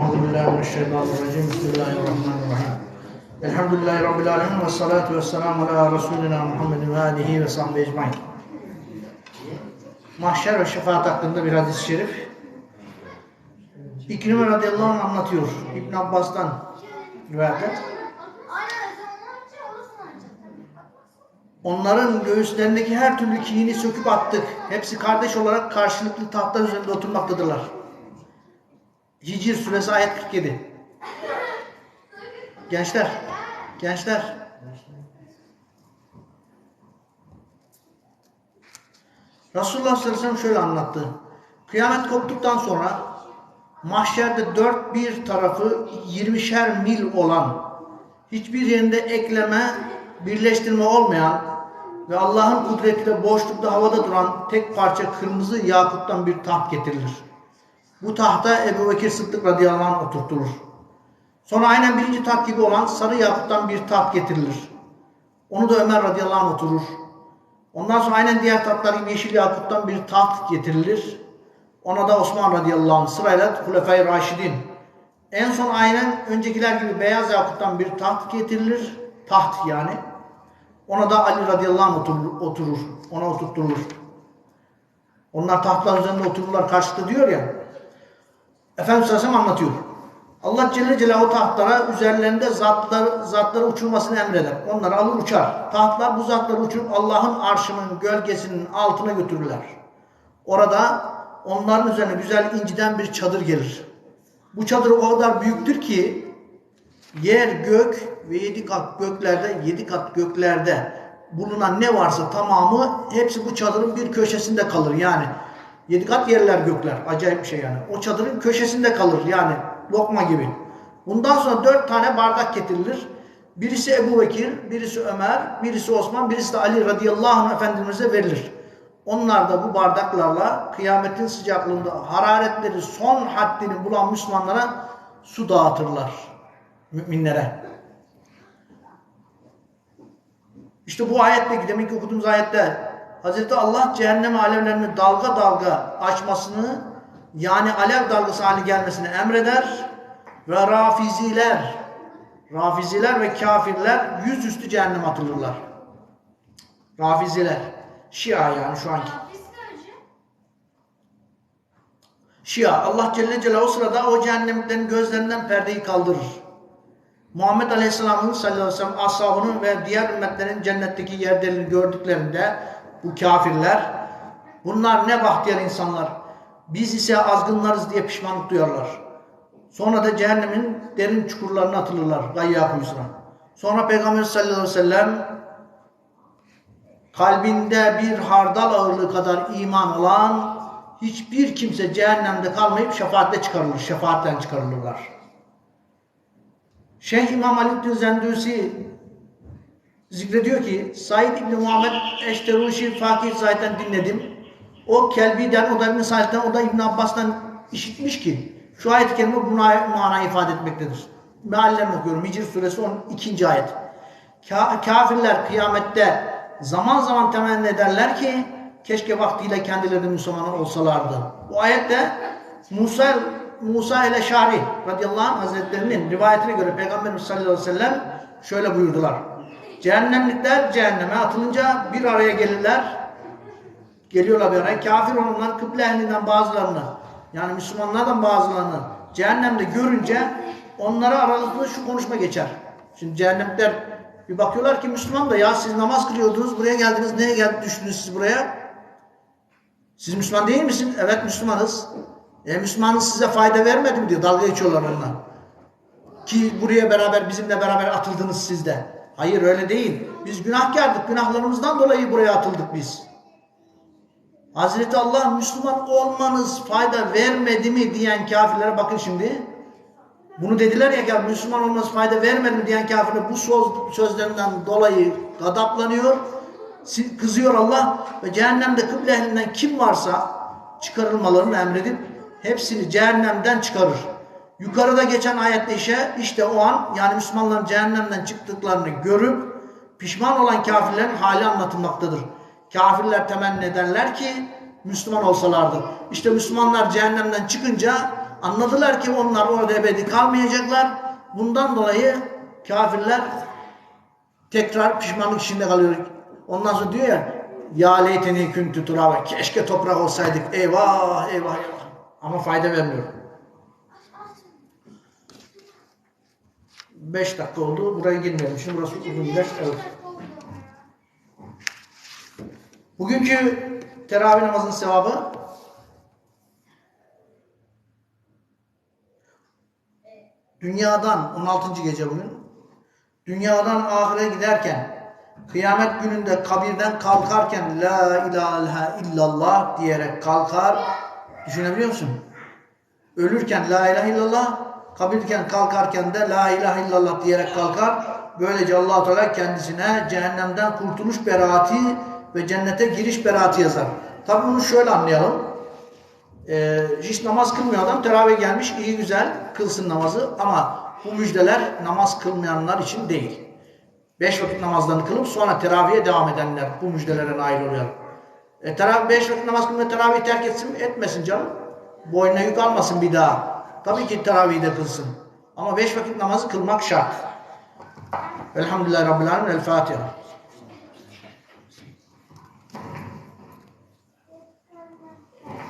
أعوذ بالله من الشيطان الرجيم بسم الله الرحمن الرحيم الحمد لله رب العالمين والصلاة والسلام على رسولنا محمد ve alihi ve sahbihi ecmain. Mahşer ve şefaat hakkında bir hadis-i şerif. İkrime radıyallahu anh anlatıyor. İbn Abbas'tan rivayet et. Onların göğüslerindeki her türlü kiyini söküp attık. Hepsi kardeş olarak karşılıklı tahtlar üzerinde oturmaktadırlar. Hicr suresi ayet 47. Gençler, gençler. Resulullah sallallahu aleyhi ve sellem şöyle anlattı. Kıyamet koptuktan sonra mahşerde dört bir tarafı 20'şer mil olan, hiçbir yerinde ekleme, birleştirme olmayan ve Allah'ın kudretiyle boşlukta havada duran tek parça kırmızı yakuttan bir taht getirilir. Bu tahta Ebu Bekir Sıddık radıyallahu anh oturtulur. Sonra aynen birinci taht gibi olan sarı yakuttan bir taht getirilir. Onu da Ömer radıyallahu anh oturur. Ondan sonra aynen diğer tahtlar gibi yeşil yakuttan bir taht getirilir. Ona da Osman radıyallahu anh sırayla Hulefai Raşidin. En son aynen öncekiler gibi beyaz yakuttan bir taht getirilir. Taht yani. Ona da Ali radıyallahu anh oturur. oturur. Ona oturtulur. Onlar tahtlar üzerinde otururlar karşıda diyor ya. Efendimiz Aleyhisselam anlatıyor. Allah Celle Celaluhu tahtlara üzerlerinde zatlar, zatları uçurmasını emreder. Onları alır uçar. Tahtlar bu zatları uçurup Allah'ın arşının gölgesinin altına götürürler. Orada onların üzerine güzel inciden bir çadır gelir. Bu çadır o kadar büyüktür ki yer gök ve yedi kat göklerde, yedi kat göklerde bulunan ne varsa tamamı hepsi bu çadırın bir köşesinde kalır. Yani Yedi kat yerler gökler. Acayip bir şey yani. O çadırın köşesinde kalır yani lokma gibi. Bundan sonra dört tane bardak getirilir. Birisi Ebu Bekir, birisi Ömer, birisi Osman, birisi de Ali radıyallahu anh Efendimiz'e verilir. Onlar da bu bardaklarla kıyametin sıcaklığında hararetleri son haddini bulan Müslümanlara su dağıtırlar. Müminlere. İşte bu ayetteki demek ki okuduğumuz ayette Hazreti Allah cehennem alevlerini dalga dalga açmasını yani alev dalgası hali gelmesini emreder ve rafiziler rafiziler ve kafirler yüzüstü cehennem atılırlar. Rafiziler. Şia yani şu anki. Şia. Allah Celle Celaluhu o sırada o cehennemliklerin gözlerinden perdeyi kaldırır. Muhammed Aleyhisselam'ın sallallahu aleyhi ve sellem ashabının ve diğer ümmetlerin cennetteki yerlerini gördüklerinde bu kafirler. Bunlar ne bahtiyar insanlar. Biz ise azgınlarız diye pişmanlık duyarlar. Sonra da cehennemin derin çukurlarına atılırlar. Gayya kuyusuna. Sonra Peygamber sallallahu aleyhi ve sellem kalbinde bir hardal ağırlığı kadar iman olan hiçbir kimse cehennemde kalmayıp şefaatle çıkarılır. Şefaatten çıkarılırlar. Şeyh İmam Ali Zendüsi zikrediyor ki Said İbni Muhammed Eşteruşi Fakir zaten dinledim. O Kelbi'den, o da İbni Said'den, o da İbn Abbas'tan işitmiş ki şu ayet-i kerime bu mana ifade etmektedir. Meallerini okuyorum. Hicr suresi 12. ayet. Ka kafirler kıyamette zaman zaman temenni ederler ki keşke vaktiyle kendileri Müslüman olsalardı. Bu ayette Musa Musa ile Şari radıyallahu anh hazretlerinin rivayetine göre Peygamberimiz sallallahu aleyhi ve sellem şöyle buyurdular. Cehennemlikler cehenneme atılınca bir araya gelirler. Geliyorlar bir araya. Kafir olanlar kıble ehlinden bazılarını yani Müslümanlardan bazılarını cehennemde görünce onlara aralarında şu konuşma geçer. Şimdi cehennemlikler bir bakıyorlar ki Müslüman da ya siz namaz kılıyordunuz buraya geldiniz neye geldi düştünüz siz buraya? Siz Müslüman değil misiniz? Evet Müslümanız. E Müslümanız size fayda vermedi mi diyor. Dalga geçiyorlar onunla. Ki buraya beraber bizimle beraber atıldınız siz de. Hayır öyle değil. Biz günahkardık. Günahlarımızdan dolayı buraya atıldık biz. Hazreti Allah Müslüman olmanız fayda vermedi mi diyen kafirlere bakın şimdi. Bunu dediler ya ki Müslüman olmanız fayda vermedi mi diyen kafirler bu söz, sözlerinden dolayı gadaplanıyor. Kızıyor Allah ve cehennemde kıble ehlinden kim varsa çıkarılmalarını emredip hepsini cehennemden çıkarır. Yukarıda geçen ayette işe işte o an yani Müslümanların cehennemden çıktıklarını görüp pişman olan kafirlerin hali anlatılmaktadır. Kafirler temenni ederler ki Müslüman olsalardı. İşte Müslümanlar cehennemden çıkınca Anladılar ki onlar orada ebedi kalmayacaklar. Bundan dolayı kafirler tekrar pişmanlık içinde kalıyor. Ondan sonra diyor ya ya leyteni küntü turaba keşke toprak olsaydık eyvah eyvah eyvah ama fayda vermiyor. 5 dakika oldu. Buraya girmeyelim. Burası uzun bir ders. Evet. Bugünkü teravih namazının sevabı dünyadan 16. gece bugün dünyadan ahire giderken kıyamet gününde kabirden kalkarken la ilahe illallah diyerek kalkar düşünebiliyor musun? Ölürken la ilahe illallah kabirken kalkarken de la ilahe illallah diyerek kalkar. Böylece allah Teala kendisine cehennemden kurtuluş beraati ve cennete giriş beraati yazar. Tabi bunu şöyle anlayalım. Ee, hiç namaz kılmıyor adam teravih gelmiş iyi güzel kılsın namazı ama bu müjdeler namaz kılmayanlar için değil. Beş vakit namazlarını kılıp sonra teravihe devam edenler bu müjdelere nail oluyor. E, teravih, beş vakit namaz kılmıyor teravih terk etsin? Etmesin canım. Boynuna yük almasın bir daha. Tabii ki teravih de kılsın. Ama beş vakit namazı kılmak şart. Elhamdülillahi Rabbil Alemin. El Fatiha.